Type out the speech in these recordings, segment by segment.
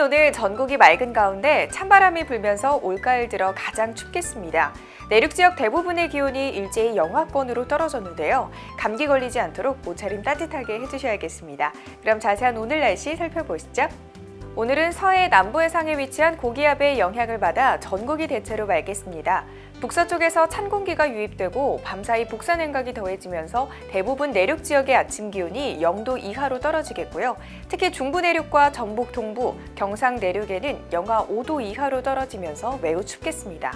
내일은 오늘 전국이 맑은 가운데 찬바람이 불면서 올가을 들어 가장 춥겠습니다. 내륙 지역 대부분의 기온이 일제히 영하권으로 떨어졌는데요. 감기 걸리지 않도록 옷차림 따뜻하게 해주셔야겠습니다. 그럼 자세한 오늘 날씨 살펴보시죠. 오늘은 서해 남부 해상에 위치한 고기압의 영향을 받아 전국이 대체로 맑겠습니다. 북서쪽에서 찬 공기가 유입되고 밤사이 북서 냉각이 더해지면서 대부분 내륙 지역의 아침 기온이 0도 이하로 떨어지겠고요. 특히 중부 내륙과 전북 동부, 경상 내륙에는 영하 5도 이하로 떨어지면서 매우 춥겠습니다.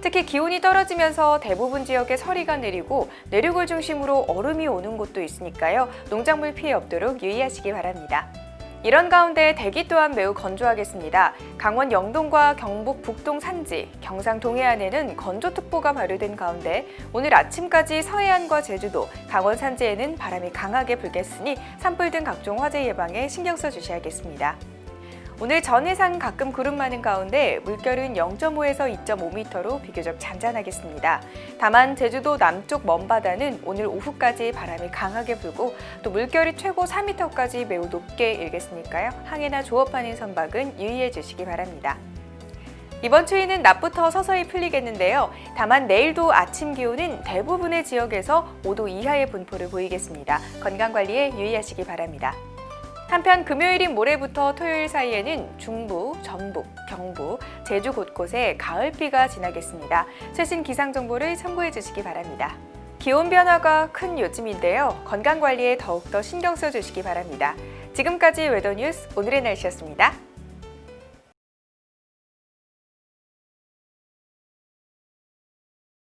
특히 기온이 떨어지면서 대부분 지역에 서리가 내리고 내륙을 중심으로 얼음이 오는 곳도 있으니까요. 농작물 피해 없도록 유의하시기 바랍니다. 이런 가운데 대기 또한 매우 건조하겠습니다. 강원 영동과 경북 북동 산지, 경상 동해안에는 건조특보가 발효된 가운데 오늘 아침까지 서해안과 제주도, 강원 산지에는 바람이 강하게 불겠으니 산불 등 각종 화재 예방에 신경 써 주셔야겠습니다. 오늘 전해상 가끔 구름 많은 가운데 물결은 0.5에서 2.5m로 비교적 잔잔하겠습니다. 다만 제주도 남쪽 먼바다는 오늘 오후까지 바람이 강하게 불고 또 물결이 최고 4m까지 매우 높게 일겠으니까요. 항해나 조업하는 선박은 유의해 주시기 바랍니다. 이번 추위는 낮부터 서서히 풀리겠는데요. 다만 내일도 아침 기온은 대부분의 지역에서 5도 이하의 분포를 보이겠습니다. 건강 관리에 유의하시기 바랍니다. 한편 금요일인 모레부터 토요일 사이에는 중부, 전북, 경부, 제주 곳곳에 가을비가 지나겠습니다. 최신 기상 정보를 참고해 주시기 바랍니다. 기온 변화가 큰 요즘인데요. 건강 관리에 더욱더 신경 써 주시기 바랍니다. 지금까지 웨더 뉴스 오늘의 날씨였습니다.